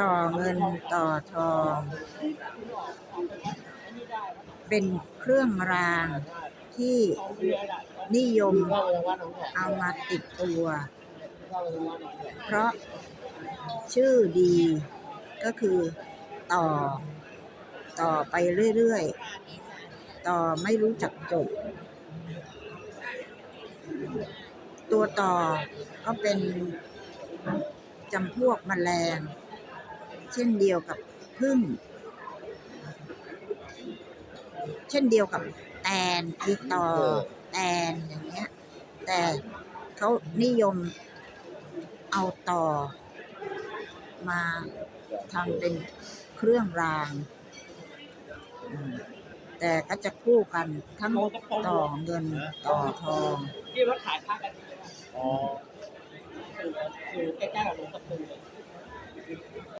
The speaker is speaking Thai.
ต่อเงินต่อทอง เป็นเครื่องรางที่นิยมเอามาติดตัว เพราะชื่อดีก็คือต่อ ต่อไปเรื่อยๆ ต่อไม่รู้จักจบ ตัวต่อก็เป็น จำพวกแมลง เช่นเดียวกับพึ่ง เช่นเดียวกับแตนคือต่อแตนอย่างเงี้ย แต่เขานิยมเอาต่อ มาทำเป็นเครื่องราง แต่ก็จะคู่กันทั้งต่อเงินต่อทองที่รถขายผ้ากันอ๋อ คือ加กล้กั